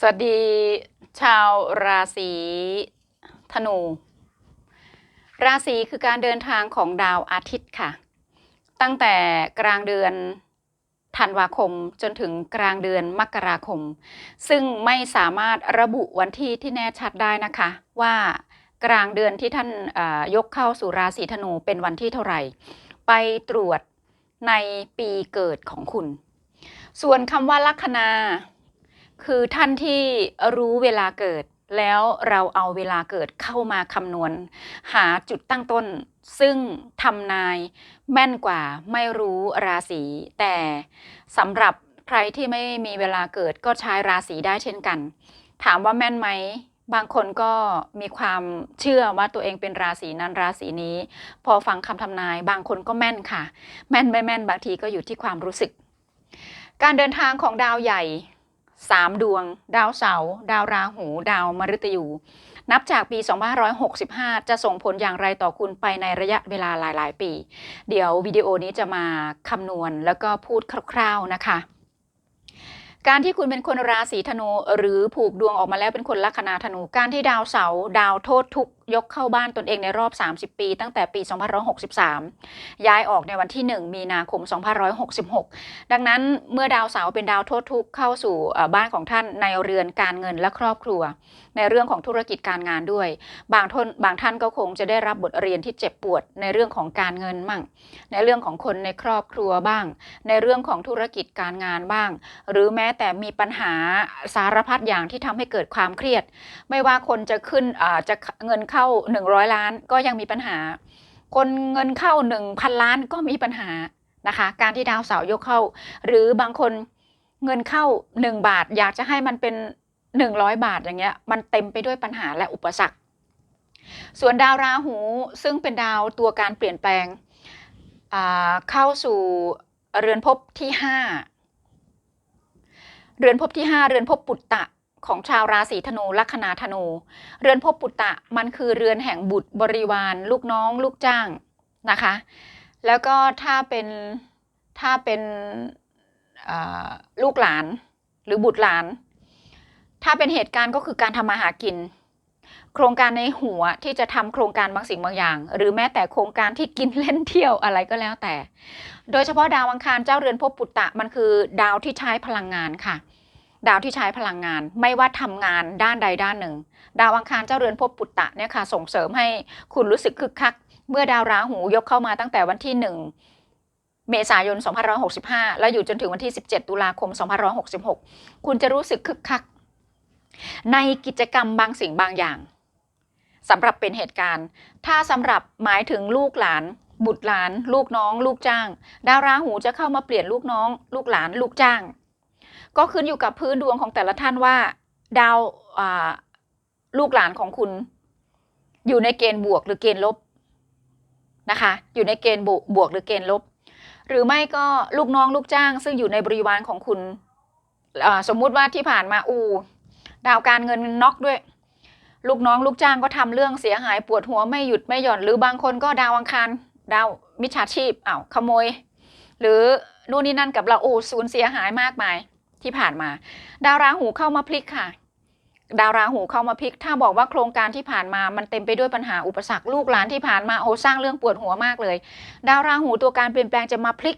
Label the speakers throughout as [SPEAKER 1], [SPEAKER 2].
[SPEAKER 1] สวัสดีชาวราศีธนู ราศีคือการเดินทางของดาวอาทิตย์ค่ะ ตั้งแต่กลางเดือนธันวาคมจนถึงกลางเดือนมกราคม ซึ่งไม่สามารถระบุวันที่ที่แน่ชัดได้นะคะ ว่ากลางเดือนที่ท่านยกเข้าสู่ราศีธนูเป็นวันที่เท่าไหร่ ไปตรวจในปีเกิดของคุณ ส่วนคำว่าลัคนา คือท่านที่รู้เวลาเกิด แล้วเราเอาเวลาเกิดเข้ามาคำนวณ หาจุดตั้งต้น ซึ่งทำนายแม่นกว่าไม่รู้ราศี แต่สำหรับใครที่ไม่มีเวลาเกิดก็ใช้ราศีได้เช่นกัน ถามว่าแม่นไหมบางคนก็มีความเชื่อว่าตัวเองเป็นราศีนั้นราศีนี้ พอฟังคำทำนาย บางคนก็แม่นค่ะ แม่นไม่แม่นบางทีก็อยู่ที่ความรู้สึก การเดินทางของดาวใหญ่ สามดวง ดาวเสาร์ดาวราหู ดาวมฤตยู นับจากปี 2565 จะส่งผลอย่างไรต่อคุณไปในระยะเวลาหลาย ๆ ปี เดี๋ยววิดีโอนี้จะมาคำนวณแล้วก็พูดคร่าว ๆ นะคะการที่คุณเป็นคนราศีธนูหรือผูกดวงออกมาแล้วเป็นคนลัคนาธนู การที่ดาวเสาร์ดาวโทษทุก ยกเข้าบ้านตนเองในรอบ 30 ปี ตั้งแต่ปี 2563 ย้ายออกในวันที่ 1 มีนาคม 2566 ดังนั้นเมื่อดาวเสาร์เป็นดาวโทษทุกข์เข้าสู่บ้านของท่านในเรือนการเงินและครอบครัว ในเรื่องของธุรกิจการงานด้วย บางท่านบางท่านก็คงจะได้รับบทเรียนที่เจ็บปวดในเรื่องของการเงินมั่ง ในเรื่องของคนในครอบครัวบ้าง ในเรื่องของธุรกิจการงานบ้าง หรือแม้แต่มีปัญหาสารพัดอย่างที่ทำให้เกิดความเครียด ไม่ว่าคนจะขึ้นจะเงินเข้าข้า 100 ล้านก็ยังมีปัญหา คนเงินเข้า 1,000 ล้านก็มีปัญหานะคะ การที่ดาวเสาร์ยกเข้า หรือบางคนเงินเข้า 1 บาท อยากจะให้มันเป็น 100 บาทอย่างเงี้ยมันเต็มไปด้วยปัญหาและอุปสรรค ส่วนดาวราหูซึ่งเป็นดาวตัวการเปลี่ยนแปลงเข้าสู่เรือนภพที่ 5 เรือนภพที่ 5 เรือนภพปุตตะ ของชาวราศีธนูลัคนาธนู เรือนภพปุตตะมันคือเรือนแห่งบุตรบริวาร ลูกน้องลูกจ้างนะคะ แล้วก็ถ้าเป็นถ้าเป็นลูกหลานหรือบุตรหลาน ถ้าเป็นเหตุการณ์ก็คือการทำมาหากิน โครงการในหัวที่จะทำโครงการบางสิ่งบางอย่าง หรือแม้แต่โครงการที่กินเล่นเที่ยวอะไรก็แล้วแต่ โดยเฉพาะดาวอังคารเจ้าเรือนภพปุตตะมันคือดาวที่ใช้พลังงานค่ะ ดาวที่ใช้พลังงานไม่ว่าทำงานด้านใดด้านหนึ่ง ดาวอังคารเจ้าเรือนภพปุตตะเนี่ยค่ะส่งเสริมให้คุณรู้สึกคึกคัก เมื่อดาวราหูยกเข้ามาตั้งแต่วันที่ 1 เมษายน 2565 แล้วอยู่จนถึงวันที่ 17 ตุลาคม 2566 คุณจะรู้สึกคึกคัก ในกิจกรรมบางสิ่งบางอย่างสำหรับเป็นเหตุการณ์ ถ้าสำหรับหมายถึงลูกหลาน บุตรหลาน ลูกน้อง ลูกจ้าง ดาวราหูจะเข้ามาเปลี่ยนลูกน้อง ลูกหลาน ลูกจ้าง ก็ขึ้นอยู่กับพื้นดวงของแต่ละท่านว่า ดาวลูกหลานของคุณ อยู่ในเกณฑ์บวกหรือเกณฑ์ลบนะคะ อยู่ในเกณฑ์บวกบวกหรือเกณฑ์ลบ หรือไม่ก็ลูกน้องลูกจ้าง ซึ่งอยู่ในบริวารของคุณสมมุติว่าที่ผ่านมาอูดาวการเงินน็อกด้วย ลูกน้องลูกจ้างก็ทำเรื่องเสียหายปวดหัวไม่หยุดไม่หย่อน หรือบางคนก็ดาวอังคารดาวมิจฉาชีพอ้าวขโมย หรือนู่นนี่นั่นกับเราโอ้สูญเสียหายมากมาย ที่ผ่านมา ดาวราหูเข้ามาพลิกค่ะ ดาวราหูเข้ามาพลิก ถ้าบอกว่าโครงการที่ผ่านมามันเต็มไปด้วยปัญหาอุปสรรคลูกหลานที่ผ่านมาโอ้สร้างเรื่องปวดหัวมากเลย ดาวราหูตัวการเปลี่ยนแปลงจะมาพลิก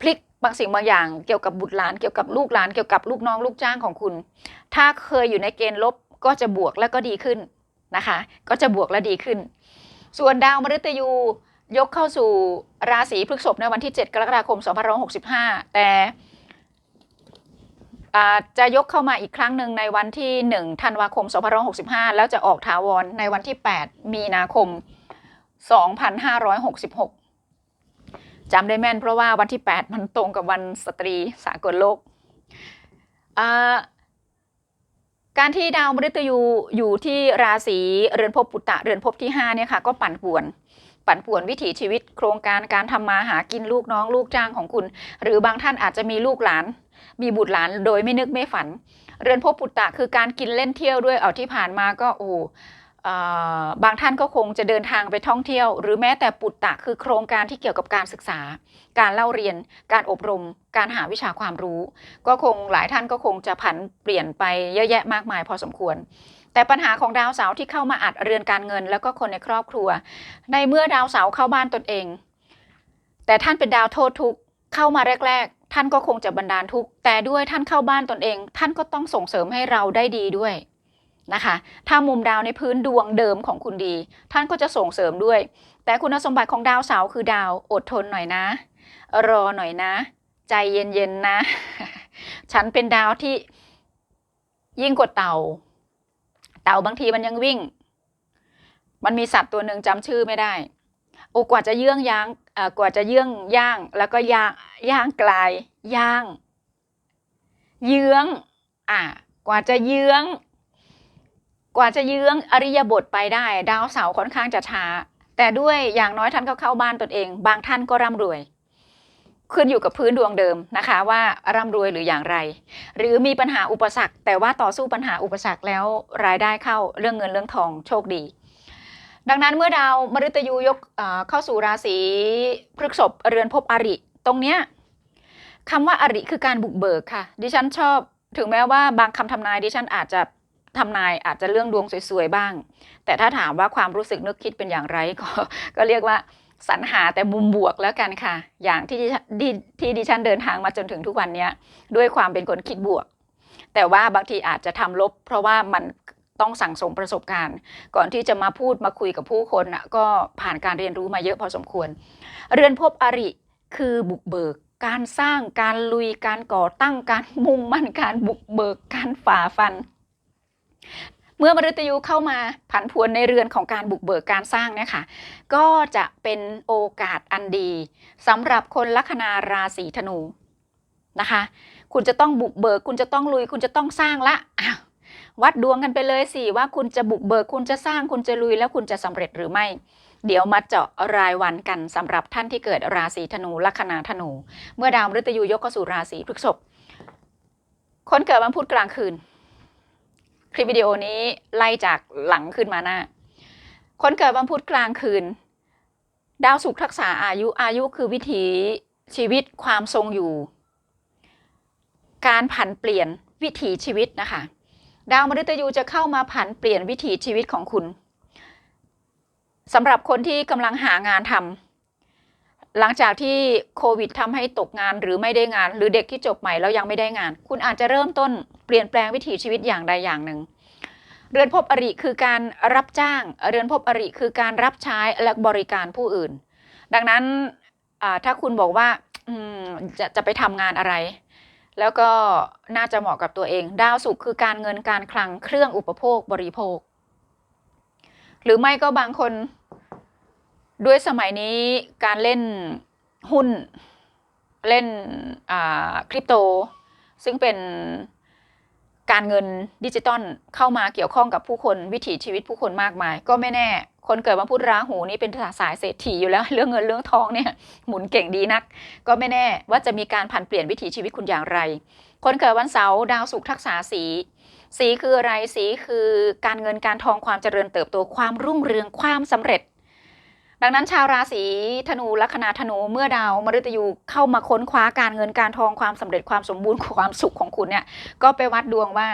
[SPEAKER 1] พลิกบางสิ่งบางอย่างเกี่ยวกับบุตรหลานเกี่ยวกับลูกหลานเกี่ยวกับลูกน้องลูกจ้างของคุณ ถ้าเคยอยู่ในเกณฑ์ลบก็จะบวกแล้วก็ดีขึ้นนะคะ ก็จะบวกและดีขึ้น ส่วนดาวมฤตยูยกเข้าสู่ราศีพฤษภในวันที่ 7 กรกฎาคม 2565 แต่อ่า จะยกเข้ามาอีกครั้งหนึ่งในวันที่1ธันวาคม2565 แล้วจะออกถาวรในวันที่ 8 มีนาคม 2566จำได้แม่นเพราะว่าวันที่ 8 มันตรงกับวันสตรีสากลโลก การที่ดาวมฤตยูอยู่ที่ราศีเรือนภพปุตตะเรือนภพที่5เนี่ยค่ะก็ปั่นป่วนปั่นป่วนวิถีชีวิตโครงการการทำมาหากินลูกน้องลูกจ้างของคุณ หรือบางท่านอาจจะมีลูกหลาน มีบุตรหลานโดยไม่นึกไม่ฝัน เรือนภพปุตตะคือการกินเล่นเที่ยวด้วยเอาที่ผ่านมาก็โอ้บางท่านก็คงจะเดินทางไปท่องเที่ยว หรือแม้แต่ปุตตะคือโครงการที่เกี่ยวกับการศึกษา การเล่าเรียน การอบรม การหาวิชาความรู้ ก็คงหลายท่านก็คงจะผันเปลี่ยนไปเยอะแยะมากมายพอสมควร แต่ปัญหาของดาวเสาร์ที่เข้ามาอัดเรือนการเงิน แล้วก็คนในครอบครัว ในเมื่อดาวเสาร์เข้าบ้านตนเอง แต่ท่านเป็นดาวโทษทุกเข้ามาแรกๆ ท่านก็คงจะบันดาลทุกข์แต่ด้วยท่านเข้าบ้านตนเอง ท่านก็ต้องส่งเสริมให้เราได้ดีด้วยนะคะ ถ้ามุมดาวในพื้นดวงเดิมของคุณดี ท่านก็จะส่งเสริมด้วย แต่คุณสมบัติของดาวเสาคือดาวอดทนหน่อยนะ รอหน่อยนะ ใจเย็นๆนะ ฉันเป็นดาวที่ยิ่งกว่าเต่า เต่าบางทีมันยังวิ่ง มันมีสัตว์ตัวหนึ่งจำชื่อไม่ได้ โอ้กว่าจะเยื่องย่าง กว่าจะเยื่องย่างแล้วก็ย่างย่างกลายย่าง เยื้องอะกว่าจะเยื้อง กว่าจะเยื้องอริยบทไปได้ ดาวเสาร์ค่อนข้างจะช้า แต่ด้วยอย่างน้อยท่านก็เข้าบ้านตนเอง บางท่านก็ร่ำรวย ขึ้นอยู่กับพื้นดวงเดิมนะคะ ว่าร่ำรวยหรืออย่างไร หรือมีปัญหาอุปสรรค แต่ว่าต่อสู้ปัญหาอุปสรรคแล้วรายได้เข้าเรื่องเงินเรื่องทองโชคดี ดังนั้นเมื่อดาวมฤตยูยกเข้าสู่ราศีพฤษภเรือนภพอริ ตรงเนี้ยคำว่าอริคือการบุกเบิกค่ะ ดิฉันชอบถึงแม้ว่าบางคำทำนายดิฉันอาจจะทำนายอาจจะเรื่องดวงสวยๆบ้าง แต่ถ้าถามว่าความรู้สึกนึกคิดเป็นอย่างไรก็ก็เรียกว่าสรรหาแต่มุมบวกแล้วกันค่ะ อย่างที่ดิที่ดิฉันเดินทางมาจนถึงทุกวันนี้ด้วยความเป็นคนคิดบวก แต่ว่าบางทีอาจจะทำลบ เพราะว่ามัน ต้องสั่งสมประสบการณ์ ก่อนที่จะมาพูดมาคุยกับผู้คนน่ะก็ผ่านการเรียนรู้มาเยอะพอสมควร เรือนภพอริคือบุกเบิก การสร้างการลุยการก่อตั้งการมุ่งมั่นการบุกเบิกการฝ่าฟัน เมื่อมฤตยูเข้ามาผันผวนในเรือนของการบุกเบิกการสร้างเนี่ยค่ะก็จะเป็นโอกาสอันดีสำหรับคนลัคนาราศีธนูนะคะ คุณจะต้องบุกเบิก คุณจะต้องลุย คุณจะต้องสร้างละอ้าว วัดดวงกันไปเลยสิว่าคุณจะบุกเบิกคุณจะสร้างคุณจะลุยแล้วคุณจะสำเร็จหรือไม่ เดี๋ยวมาเจาะรายวันกันสำหรับท่านที่เกิดราศีธนูลัคนาธนู เมื่อดาวมฤตยูยกเข้าสู่ราศีพฤษภคนเกิดวันพุธกลางคืน คลิปวิดีโอนี้ไล่จากหลังขึ้นมาหน้า คนเกิดวันพุธกลางคืน ดาวศุกร์ทักษะอายุอายุคือวิถีชีวิตความทรงอยู่ การผันเปลี่ยนวิถีชีวิตนะคะ ดาวมฤตยูจะเข้ามาผันเปลี่ยนวิถีชีวิตของคุณสำหรับคนที่กำลังหางานทำหลังจากที่โควิดทำให้ตกงานหรือไม่ได้งาน หรือเด็กที่จบใหม่แล้วยังไม่ได้งาน คุณอาจจะเริ่มต้นเปลี่ยนแปลงวิถีชีวิตอย่างใดอย่างหนึ่ง เรือนภพอริคือการรับจ้าง เรือนภพอริคือการรับใช้และบริการผู้อื่น ดังนั้นถ้าคุณบอกว่าจะจะไปทำงานอะไร แล้วก็น่าจะเหมาะกับตัวเอง ดาวศุกร์คือการเงินการคลังเครื่องอุปโภคบริโภค หรือไม่ก็บางคน ด้วยสมัยนี้การเล่นหุ้นเล่นคริปโต ซึ่งเป็นการเงินดิจิตอลเข้ามาเกี่ยวข้องกับผู้คนวิถีชีวิตผู้คนมากมาย ก็ไม่แน่ คนเกิดวันพุธราหูนี่เป็นสายเศรษฐีอยู่แล้วเรื่องเงินเรื่องทองเนี่ยหมุนเก่งดีนัก ก็ไม่แน่ว่าจะมีการผันเปลี่ยนวิถีชีวิตคุณอย่างไร คนเกิดวันเสาร์ดาวศุกร์ทักษะสีสีคืออะไรสีคือการเงินการทองความเจริญเติบโตความรุ่งเรืองความสำเร็จ ดังนั้นชาวราศีธนูลัคนาธนูเมื่อดาวมฤตยูเข้ามาค้นคว้าการเงินการทองความสำเร็จความสมบูรณ์ความสุขของคุณเนี่ยก็ไปวัดดวงว่า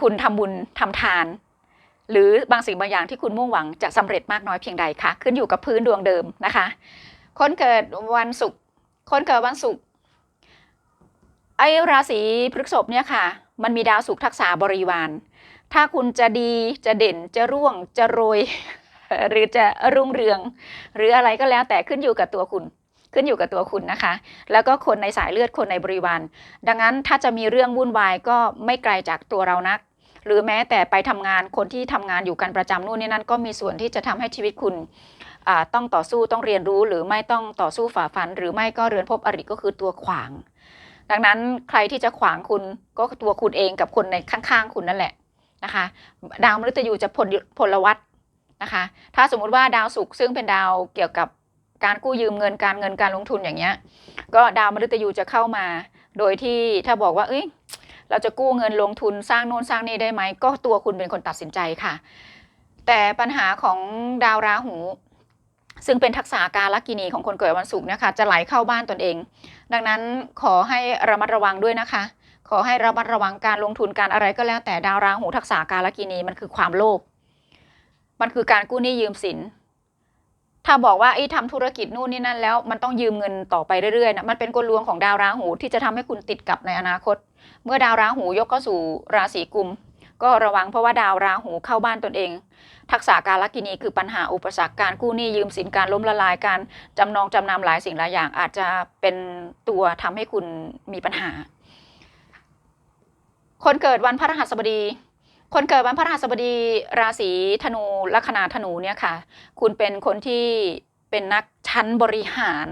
[SPEAKER 1] คุณทำบุญทำทาน หรือบางสิ่งบางอย่างที่คุณมุ่งหวังจะสำเร็จมากน้อยเพียงใดคะขึ้นอยู่กับพื้นดวงเดิมนะคะ คนเกิดวันศุกร์คนเกิดวันศุกร์ไอราศีพฤษภเนี่ยค่ะ มันมีดาวศุกร์ทักษะบริวาร ถ้าคุณจะดีจะเด่นจะร่วงจะโรย หรือจะรุ่งเรือง หรืออะไรก็แล้วแต่ขึ้นอยู่กับตัวคุณ ขึ้นอยู่กับตัวคุณนะคะ แล้วก็คนในสายเลือดคนในบริวาร ดังนั้นถ้าจะมีเรื่องวุ่นวายก็ไม่ไกลจากตัวเรานัก หรือแม้แต่ไปทำงานคนที่ทำงานอยู่กันประจำนู่นนี่นั่นก็มีส่วนที่จะทำให้ชีวิตคุณต้องต่อสู้ต้องเรียนรู้ หรือไม่ต้องต่อสู้ฝ่าฟัน หรือไม่ก็เรือนภพอริก็คือตัวขวาง ดังนั้นใครที่จะขวางคุณก็ตัวคุณเองกับคนในข้างๆ คุณนั่นแหละนะคะ ดาวมฤตยูจะพลพลวัตนะคะ ถ้าสมมุติว่าดาวศุกร์ซึ่งเป็นดาวเกี่ยวกับการกู้ยืมเงินการเงินการลงทุนอย่างเงี้ย ก็ดาวมฤตยูจะเข้ามา โดยที่ถ้าบอกว่า เอ้ย เราจะกู้เงินลงทุนสร้างโน่นสร้างนี่ได้ไหม ก็ตัวคุณเป็นคนตัดสินใจค่ะ แต่ปัญหาของดาวราหู ซึ่งเป็นทักษะการลักกินีของคนเกิดวันศุกร์นะคะ จะไหลเข้าบ้านตนเอง ดังนั้นขอให้ระมัดระวังด้วยนะคะ ขอให้ระมัดระวังการลงทุนการอะไรก็แล้วแต่ดาวราหูทักษะการลักินีมันคือความโลภมันคือการกู้หนี้ยืมสิน ถ้าบอกว่าไอ้ทำธุรกิจนู่นนี่นั่นแล้วมันต้องยืมเงินต่อไปเรื่อยๆนะมันเป็นกลลวงของดาวราหูที่จะทำให้คุณติดกับในอนาคต เมื่อดาวราหูยกเข้าสู่ราศีกุม ก็ระวังเพราะว่าดาวราหูเข้าบ้านตนเอง ทักษะการลกินีคือปัญหาอุปสรรคการกู้หนี้ยืมสินการล้มละลายการจำนองจำนำหลายสิ่งหลายอย่างอาจจะเป็นตัวทำให้คุณมีปัญหา คนเกิดวันพฤหัสบดี คนเกิดวันพฤหัสบดีราศีธนูลัคนาธนูเนี่ยค่ะ คุณเป็นคนที่เป็นนักชั้นบริหาร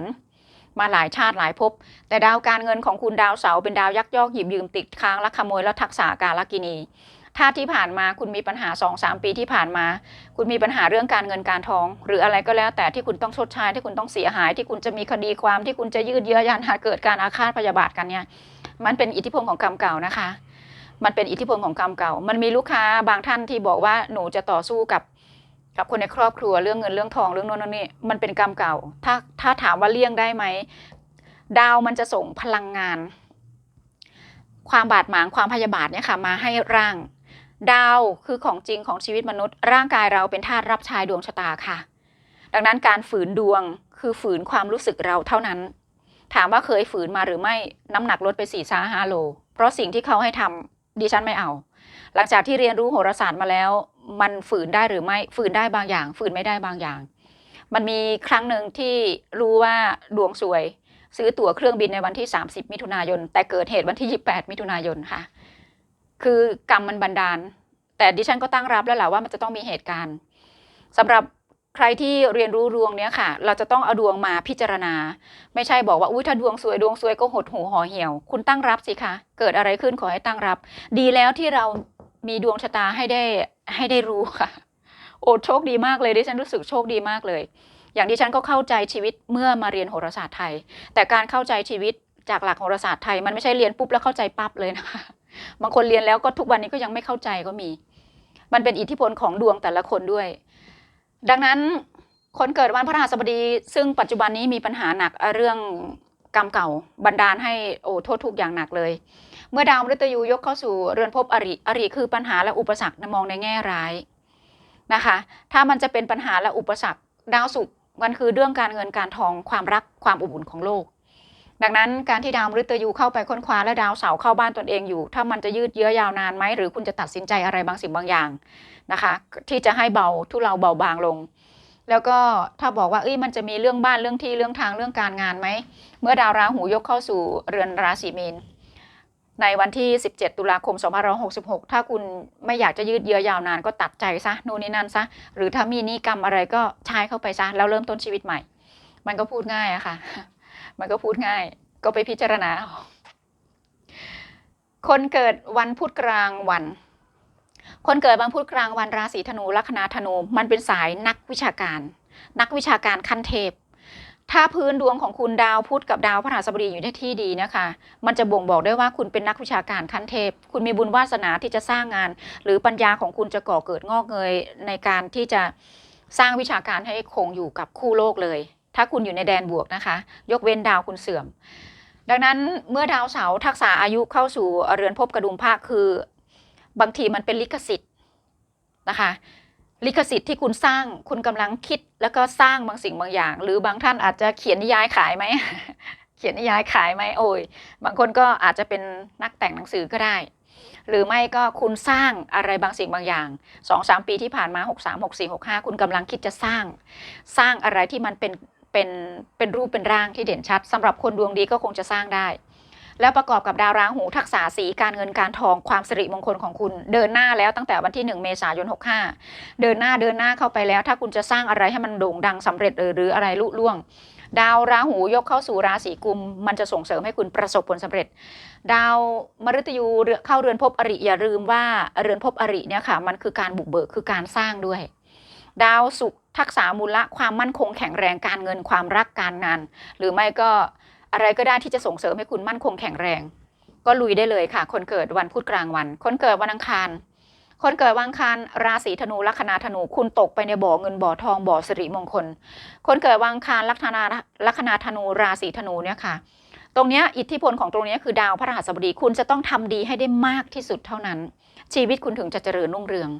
[SPEAKER 1] มาหลายชาติหลายภพแต่ดาวการเงินของคุณดาวเสาร์เป็นดาวยักยอกหยิบยืมติดค้างและขโมยและทักษะการลกินี ถ้าที่ผ่านมาคุณมีปัญหา2อสปีที่ผ่านมา คุณมีปัญหาเรื่องการเงินการทอง หรืออะไรก็แล้วแต่ที่คุณต้องชดใช้ที่คุณต้องเสียหาย ที่คุณจะมีคดีความที่คุณจะยืดเยื้อยันหาเกิดการอาฆาตพยาบาทกันเนี่ยมันเป็นอิทธิพลของกรรมเก่านะคะ มันเป็นอิทธิพลของกรรมเก่า มันมีลูกค้าบางท่านที่บอกว่าหนูจะต่อสู้กับ กับคนในครอบครัวเรื่องเงินเรื่องทองเรื่องโน้นเรื่องนี่มันเป็นกรรมเก่า ถ้าถ้าถามว่าเลี่ยงได้ไหมดาวมันจะส่งพลังงาน ความบาดหมางความพยาบาทเนี่ยค่ะมาให้ร่าง ดาวคือของจริงของชีวิตมนุษย์ ร่างกายเราเป็นธาตุรับใช้ดวงชะตาค่ะ ดังนั้นการฝืนดวงคือฝืนความรู้สึกเราเท่านั้น ถามว่าเคยฝืนมาหรือไม่น้ำหนักลดไป4ี่าห้าโล เพราะสิ่งที่เขาให้ทำ ดิฉันไม่เอา หลังจากที่เรียนรู้โหราศาสตร์มาแล้ว มันฝืนได้หรือไม่ฝืนได้บางอย่าง ฝืนไม่ได้บางอย่าง มันมีครั้งหนึ่งที่รู้ว่าดวงสวย ซื้อตั๋วเครื่องบินในวันที่ 30 มิถุนายน แต่เกิดเหตุวันที่ 28 มิถุนายนค่ะ คือกรรมมันบันดาล แต่ดิฉันก็ตั้งรับแล้วแหละว่ามันจะต้องมีเหตุการณ์สำหรับ ใครที่เรียนรู้ดวงเนี้ยค่ะ เราจะต้องเอาดวงมาพิจารณา ไม่ใช่บอกว่าอุ้ยถ้าดวงสวยดวงสวยก็หดหูห่อเหี่ยว คุณตั้งรับสิคะ เกิดอะไรขึ้นขอให้ตั้งรับ ดีแล้วที่เรามีดวงชะตาให้ได้ให้ได้รู้ค่ะ โอ้โชคดีมากเลยดิฉันรู้สึกโชคดีมากเลย อย่างดิฉันก็เข้าใจชีวิตเมื่อมาเรียนโหราศาสตร์ไทย แต่การเข้าใจชีวิตจากหลักโหราศาสตร์ไทย มันไม่ใช่เรียนปุ๊บแล้วเข้าใจปั๊บเลยนะคะบางคนเรียนแล้วก็ทุกวันนี้ก็ยังไม่เข้าใจก็มี มันเป็นอิทธิพลของดวงแต่ละคนด้วย ดังนั้นคนเกิดวันพฤหัสบดี ซึ่งปัจจุบันนี้มีปัญหาหนักเรื่องกรรมเก่าบันดาลให้โอ้โทษทุกอย่างหนักเลย เมื่อดาวมฤตยูยกเข้าสู่เรือนภพอริอริคือปัญหาและอุปสรรคมองในแง่ร้ายนะคะ ถ้ามันจะเป็นปัญหาและอุปสรรคดาวศุกร์มันคือเรื่องการเงินการทองความรักความอบอุ่นของโลก ดังนั้นการที่ดาวมฤตยูเข้าไปค้นคว้าและดาวเสาร์เข้าบ้านตนเองอยู่ ถ้ามันจะยืดเยื้อยาวนานไหมหรือคุณจะตัดสินใจอะไรบางสิ่งบางอย่าง นะคะ ที่จะให้เบาทุเราเบาบางลง แล้วก็ถ้าบอกว่าเอ้ยมันจะมีเรื่องบ้านเรื่องที่เรื่องทางเรื่องการงานไหมเมื่อดาวราหูยกเข้าสู่เรือนราศีมีนในวันที่ 17 ตุลาคม 2566 ถ้าคุณไม่อยากจะยืดเยื้อยาวนานก็ตัดใจซะนู่นนี่นั่นซะ หรือถ้ามีนิกรรมอะไรก็ใช้เข้าไปซะ แล้วเริ่มต้นชีวิตใหม่ มันก็พูดง่ายอะค่ะ มันก็พูดง่าย ก็ไปพิจารณาเอาคนเกิดวันพุธกลางวัน คนเกิดวันพุธกลางวันราศีธนูลัคนาธนูมันเป็นสายนักวิชาการ นักวิชาการขั้นเทพ ถ้าพื้นดวงของคุณดาวพุธกับดาวพฤหัสบดีอยู่ในที่ดีนะคะ มันจะบ่งบอกได้ว่าคุณเป็นนักวิชาการขั้นเทพ คุณมีบุญวาสนาที่จะสร้างงาน หรือปัญญาของคุณจะก่อเกิดงอกเงยในการที่จะสร้างวิชาการให้คงอยู่กับคู่โลกเลย ถ้าคุณอยู่ในแดนบวกนะคะ ยกเว้นดาวคุณเสื่อมดังนั้นเมื่อดาวเสาร์ทักษะอายุเข้าสู่เรือนภพกระดุมภาคคือ บางทีมันเป็นลิขสิทธิ์นะคะลิขสิทธิ์ที่คุณสร้างคุณกำลังคิดแล้วก็สร้างบางสิ่งบางอย่าง หรือบางท่านอาจจะเขียนนิยายขายไหมเขียนนิยายขายไหมโอ้ยบางคนก็อาจจะเป็นนักแต่งหนังสือก็ได้ หรือไม่ก็คุณสร้างอะไรบางสิ่งบางอย่างสองสามปีที่ผ่านมาหกสามหกสี่หกห้าคุณกำลังคิดจะสร้าง สร้างอะไรที่มันเป็นเป็นเป็นรูปเป็นร่างที่เด่นชัดสำหรับคนดวงดีก็คงจะสร้างได้ แล้วประกอบกับดาวราหูทักษะสีการเงินการทองความสิริมงคลของคุณ เดินหน้าแล้วตั้งแต่วันที่ 1 เมษายน 65 เดินหน้าเดินหน้าเข้าไปแล้ว ถ้าคุณจะสร้างอะไรให้มันโด่งดังสำเร็จเออหรืออะไรลุล่วง ดาวราหูยกเข้าสู่ราศีกุม มันจะส่งเสริมให้คุณประสบผลสำเร็จ ดาวมฤตยูเข้าเรือนภพอริอย่าลืมว่าเรือนภพอริเนี่ยค่ะมันคือการบุกเบิกคือการสร้างด้วย ดาวศุกร์ทักษะมูลละความมั่นคงแข็งแรงการเงินความรักการงาน หรือไม่ก็ อะไรก็ได้ที่จะส่งเสริมให้คุณมั่นคงแข็งแรง ก็ลุยได้เลยค่ะ คนเกิดวันพุธกลางวัน คนเกิดวันอังคาร คนเกิดวันอังคารราศีธนูลัคนาธนูคุณตกไปในบ่อเงินบ่อทองบ่อสิริมงคล คนเกิดวันอังคารลัคนาลัคนาธนูราศีธนูเนี่ยค่ะตรงนี้อิทธิพลของตรงนี้คือดาวพระรหัสบดีคุณจะต้องทำดีให้ได้มากที่สุดเท่านั้น ชีวิตคุณถึงจะเจริญรุ่งเรือง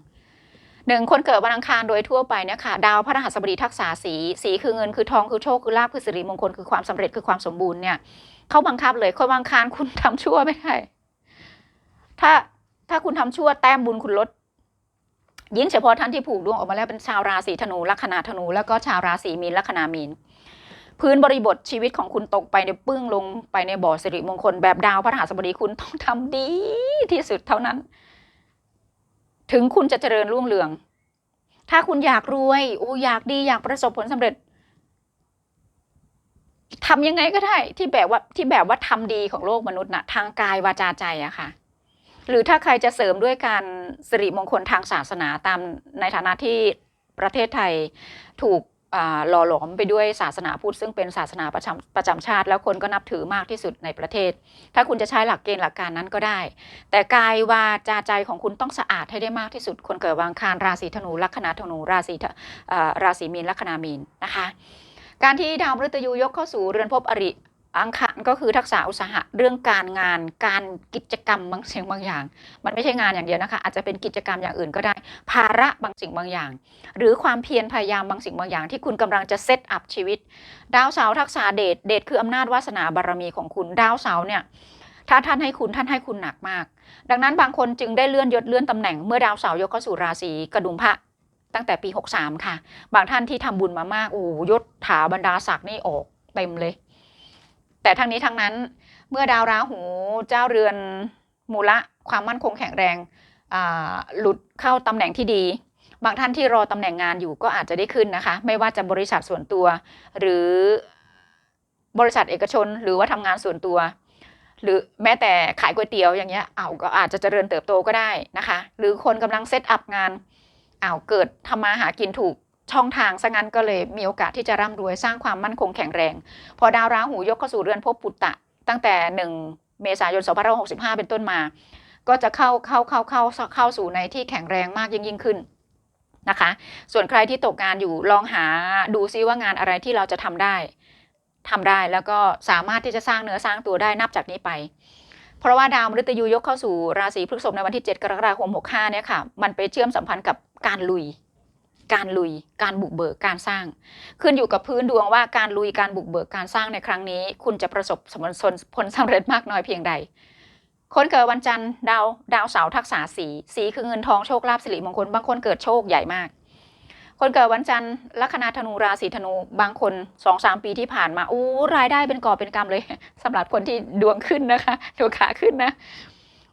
[SPEAKER 1] หนึ่งคนเกิดวันอังคารโดยทั่วไปเนี่ยค่ะดาวพระรหัสบดีทักษะสีสีคือเงินคือทองคือโชคคือลาภคือสิริมงคลคือความสำเร็จคือความสมบูรณ์เนี่ยเขาบังคับเลยคนวันอังคารคุณทำชั่วไม่ได้ถ้าถ้าคุณทำชั่วแต้มบุญคุณลดยิ่งเฉพาะท่านที่ผูกดวงออกมาแล้วเป็นชาวราศีธนูลัคนาธนู แล้วก็ชาวราศีมีนลัคนามีน พื้นบริบทชีวิตของคุณตกไปในปึ้งลงไปในบ่อสิริมงคลแบบดาวพระรหัสบดีคุณต้องทำดีที่สุดเท่านั้น ถึงคุณจะเจริญรุ่งเรือง ถ้าคุณอยากรวยโอ้อยากดีอยากประสบผลสำเร็จทำยังไงก็ได้ที่แบบว่าที่แบบว่าทำดีของโลกมนุษย์นะทางกายวาจาใจอะค่ะ หรือถ้าใครจะเสริมด้วยการสิริมงคลทางศาสนาตามในฐานะที่ประเทศไทยถูก หล่อหลอมไปด้วยศาสนาพุทธซึ่งเป็นศาสนาประจำประจำชาติ แล้วคนก็นับถือมากที่สุดในประเทศ ถ้าคุณจะใช้หลักเกณฑ์หลักการนั้นก็ได้ แต่กายวาจาใจของคุณต้องสะอาดให้ได้มากที่สุด คนเกิดวังคารราศีธนูลัคนาธนู ราศีราศีมีนลัคนามีนนะคะ การที่ดาวพฤตยูยกเข้าสู่เรือนภพอริ อังคารก็คือทักษะอุตสาหะเรื่องการงานการกิจกรรมบางสิ่งบางอย่าง มันไม่ใช่งานอย่างเดียวนะคะ อาจจะเป็นกิจกรรมอย่างอื่นก็ได้ ภาระบางสิ่งบางอย่าง หรือความเพียรพยายามบางสิ่งบางอย่าง ที่คุณกำลังจะเซตอัพชีวิต ดาวเสาร์ทักษะเดชเดชคืออำนาจวาสนาบารมีของคุณดาวเสาร์เนี่ยถ้าท่านให้คุณท่านให้คุณหนักมาก ดังนั้นบางคนจึงได้เลื่อนยศเลื่อนตำแหน่งเมื่อดาวเสาร์ยกเข้าสู่ราศีกระดุมพระตั้งแต่ปี 63 ค่ะ บางท่านที่ทำบุญมามากโอ้ยศถาบรรดาศักดิ์นี่ออกเต็มเลย แต่ทั้งนี้ทั้งนั้นเมื่อดาวราหูเจ้าเรือนมูละความมั่นคงแข็งแรงหลุดเข้าตำแหน่งที่ดี บางท่านที่รอตำแหน่งงานอยู่ก็อาจจะได้ขึ้นนะคะ ไม่ว่าจะบริษัทส่วนตัว หรือบริษัทเอกชนหรือว่าทำงานส่วนตัว หรือแม้แต่ขายก๋วยเตี๋ยวอย่างเงี้ยเอาวก็อาจจะเจริญเติบโตก็ได้นะคะ หรือคนกำลังเซตอัพงานอ้าวเกิดทำมาหากินถูก ช่องทางซะงั้นก็เลยมีโอกาสที่จะร่ำรวยสร้างความมั่นคงแข็งแรง พอดาวราหูยกเข้าสู่เรือนภพปุตตะ ตั้งแต่หนึ่งเมษายน 2565 เป็นต้นมา ก็จะเข้าเข้าเข้าเข้าเข้าสู่ในที่แข็งแรงมากยิ่งยิ่งขึ้นนะคะ ส่วนใครที่ตกงานอยู่ลองหาดูซิว่างานอะไรที่เราจะทำได้ทำได้แล้วก็สามารถที่จะสร้างเนื้อสร้างตัวได้นับจากนี้ไป เพราะว่าดาวมฤตยูยกเข้าสู่ราศีพฤษภในวันที่ 7 กรกฎาคม 65 เนี่ยค่ะ มันไปเชื่อมสัมพันธ์กับการลุย การลุย การบุกเบิก การสร้าง ขึ้นอยู่กับพื้นดวงว่าการลุย การบุกเบิก การสร้างในครั้งนี้ คุณจะประสบผลสำเร็จมากน้อยเพียงใด คนเกิดวันจันทร์ดาวดาวเสาร์ทักษะสีสีคือเงินทองโชคลาภสิริมงคล บางคนเกิดโชคใหญ่มาก คนเกิดวันจันทร์ลัคนาธนูราศีธนู บางคนสองสามปีที่ผ่านมา อู้รายได้เป็นกอบเป็นกำเลยสำหรับคนที่ดวงขึ้นนะคะดวงขาขึ้นนะ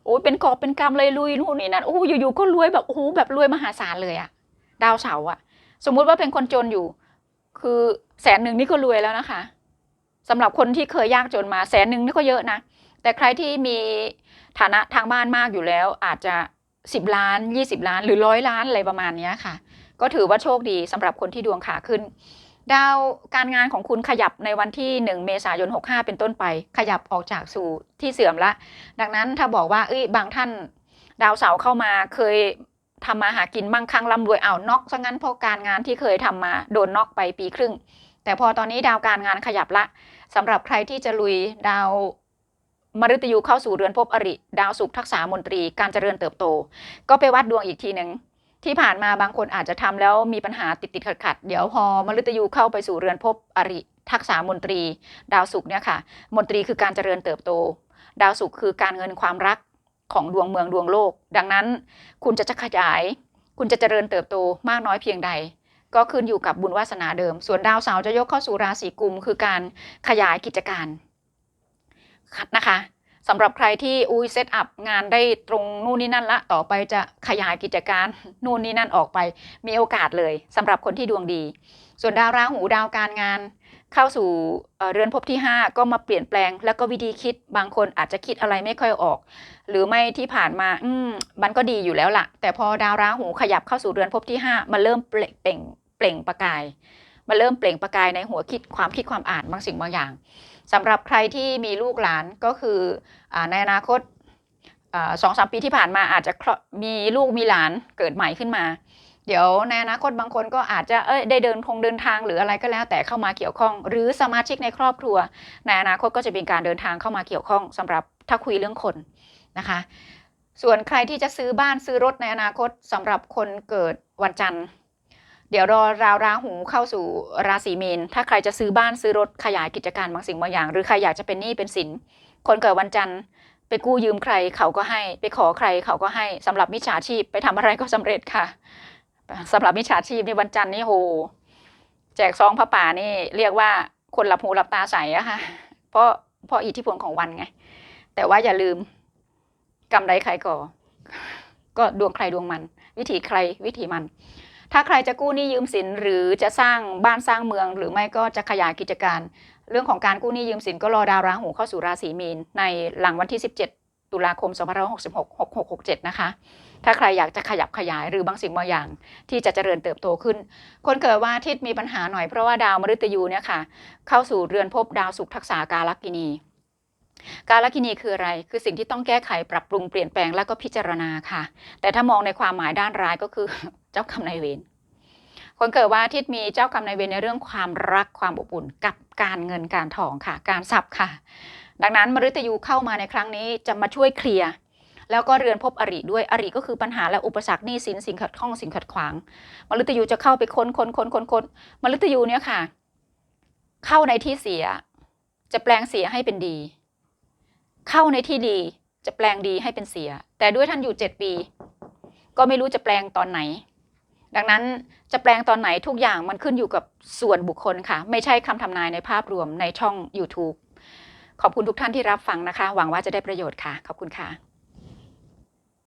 [SPEAKER 1] โอ้เป็นกอบเป็นกำเลยลุยนู่นนี่นั่นโอ้อยู่ๆก็รวยแบบโอ้แบบรวยมหาศาลเลยอะ ดาวเสาอะสมมุติว่าเป็นคนจนอยู่ คือแสนหนึ่งนี่ก็รวยแล้วนะคะสำหรับคนที่เคยยากจนมาแสนหนึ่งนี่ก็เยอะนะ แต่ใครที่มีฐานะทางบ้านมากอยู่แล้ว อาจจะสิบล้านยี่สิบล้าน หรือร้อยล้านอะไรประมาณนี้ค่ะ ก็ถือว่าโชคดีสำหรับคนที่ดวงขาขึ้น ดาวการงานของคุณขยับในวันที่1เมษายน65เป็นต้นไป ขยับออกจากสู่ที่เสื่อมละ ดังนั้นถ้าบอกว่าเอ้ยบางท่านดาวเสาร์เข้ามาเคย ทำมาหากินมั่งคั่งร่ำรวยเอาน็อกซะงั้นเพราะการงานที่เคยทำมาโดนน็อกไปปีครึ่ง แต่พอตอนนี้ดาวการงานขยับละสำหรับใครที่จะลุยดาวมฤตยูเข้าสู่เรือนภพอริ ดาวสุขทักษามนตรีการเจริญเติบโต ก็ไปวัดดวงอีกทีหนึ่งที่ผ่านมาบางคนอาจจะทำแล้วมีปัญหาติดติดขัดขัดๆเดี๋ยวพอมฤตยูเข้าไปสู่เรือนภพอริ ทักษามนตรี ดาวศุกร์เนี่ยค่ะ มนตรีคือการเจริญเติบโต ดาวศุกร์คือการเงินความรัก ของดวงเมืองดวงโลก ดังนั้นคุณจะจะขยาย คุณจะเจริญเติบโตมากน้อยเพียงใด ก็ขึ้นอยู่กับบุญวาสนาเดิม ส่วนดาวเสาร์จะยกเข้าสู่ราศีกุม คือการขยายกิจการนะคะสำหรับใครที่อุ้ยเซตอัพงานได้ตรงนู่นนี่นั่นละต่อไปจะขยายกิจการนู่นนี่นั่นออกไปมีโอกาสเลยสำหรับคนที่ดวงดี ส่วนดาวราหูดาวการงาน เข้าสู่เรือนภพที่ 5 ก็มาเปลี่ยนแปลง แล้วก็วิธีคิดบางคนอาจจะคิดอะไรไม่ค่อยออก หรือไม่ที่ผ่านมา อืมมันก็ดีอยู่แล้วล่ะ แต่พอดาวราหูขยับเข้าสู่เรือนภพที่ 5 มันเริ่มเปล่งเปล่งเปล่งประกายมันเริ่มเปล่งประกายในหัวคิดความคิดความอ่านบางสิ่งบางอย่างสำหรับใครที่มีลูกหลานก็คืออในอนาคตสองสามปีที่ผ่านมาอาจจะมีลูกมีหลานเกิดใหม่ขึ้นมา เดี๋ยวในอนาคตบางคนก็อาจจะเอ้ยได้เดินทงเดินทางหรืออะไรก็แล้ว แต่เข้ามาเกี่ยวข้อง หรือสมาชิกในครอบครัว ในอนาคตก็จะเป็นการเดินทางเข้ามาเกี่ยวข้องสำหรับถ้าคุยเรื่องคนนะคะ ส่วนใครที่จะซื้อบ้านซื้อรถในอนาคตสำหรับคนเกิดวันจันทร์เดี๋ยวรอราวราหูเข้าสู่ราศีมีน ถ้าใครจะซื้อบ้านซื้อรถขยายกิจการบางสิ่งบางอย่าง หรือใครอยากจะเป็นหนี้เป็นสิน คนเกิดวันจันทร์ ไปกู้ยืมใครเขาก็ให้ ไปขอใครเขาก็ให้สำหรับมิจฉาชีพไปทำอะไรก็สำเร็จค่ะ สำหรับมิจฉาชีพในวันจันทร์นี่โหแจกซองพระป่านี่เรียกว่าคนหลับหูหลับตาใสอะค่ะ เพราะเพราะอิทธิพลของวันไง แต่ว่าอย่าลืมกรรมใดใครก่อ ก็ดวงใครดวงมัน วิถีใครวิถีมัน ถ้าใครจะกู้หนี้ยืมสินหรือจะสร้างบ้านสร้างเมือง หรือไม่ก็จะขยายกิจการ เรื่องของการกู้หนี้ยืมสินก็รอดาวราหูเข้าสู่ราศีมีนในหลังวันที่ 17 ตุลาคม 2566 6667 นะคะ ถ้าใครอยากจะขยับขยายหรือบางสิ่งบางอย่าง ที่จะเจริญเติบโตขึ้น คนเกิดว่าทิตย์มีปัญหาหน่อยเพราะว่าดาวมฤตยูเนี่ยค่ะเข้าสู่เรือนภพดาวสุขทักษากาลกินีกาลกินีคืออะไร คือสิ่งที่ต้องแก้ไขปรับปรุงเปลี่ยนแปลงแล้วก็พิจารณาค่ะ แต่ถ้ามองในความหมายด้านร้ายก็คือเจ้ากรรมนายเวร คนเกิดว่าทิตย์มีเจ้ากรรมนายเวรในเรื่องความรักความอบอุ่นกับการเงินการทองค่ะ การทรัพย์ค่ะ ดังนั้นมฤตยูเข้ามาในครั้งนี้จะมาช่วยเคลียร์ แล้วก็เรือนพบอริด้วยอริก็คือปัญหาและอุปสรรคหนี้สินสิ่งขัดข้องสิ่งขัดขวางมฤตยูจะเข้าไปค้นค้นค้นค้นค้นมฤตยูเนี่ยค่ะ เข้าในที่เสีย จะแปลงเสียให้เป็นดี เข้าในที่ดีจะแปลงดีให้เป็นเสีย แต่ด้วยท่านอยู่เจ็ดปี ก็ไม่รู้จะแปลงตอนไหน ดังนั้นจะแปลงตอนไหนทุกอย่างมันขึ้นอยู่กับส่วนบุคคลค่ะ ไม่ใช่คำทำนายในภาพรวมในช่อง YouTube ขอบคุณทุกท่านที่รับฟังนะคะ หวังว่าจะได้ประโยชน์ค่ะ ขอบคุณค่ะ